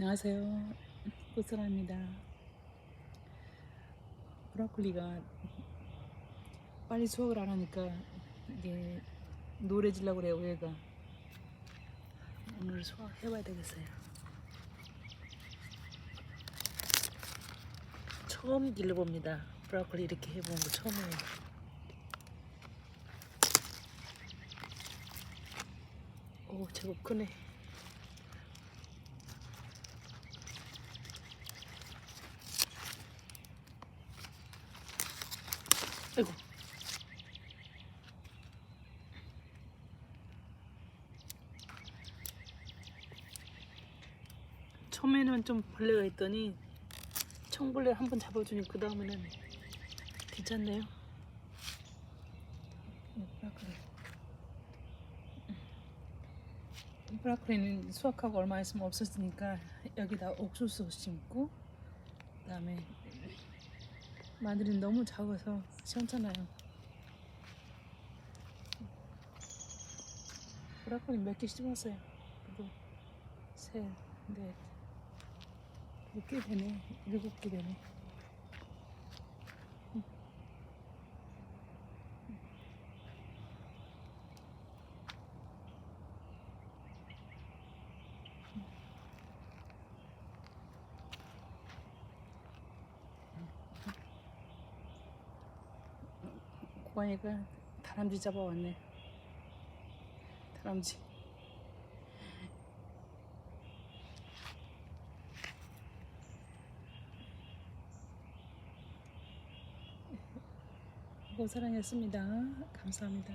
안녕하세요. 꽃사랑입니다. 브로콜리가 빨리 수확을 안 하니까 이게 노래질라고 그래요, 얘가. 오늘 수확해봐야 되겠어요. 처음 길러봅니다. 브로콜리 이렇게 해본 거 처음이에요. 오, 제법 크네. 아이고. 처음에는 좀 벌레가 있더니 청벌레 한 번 잡아주니 그 다음에는 괜찮네요. 음, 브라클리. 음, 브라클리는 수확하고 얼마 있으면 없어지니까 여기다 옥수수 심고 그다음에 마늘이 너무 작아서 시원찮아요. 브라콜리 몇개 심었어요. 그리고 셋, 넷, 몇개 되네. 일곱 개 되네. 고양이가 다람쥐 잡아왔네. 다람쥐. 고 사랑했습니다. 감사합니다.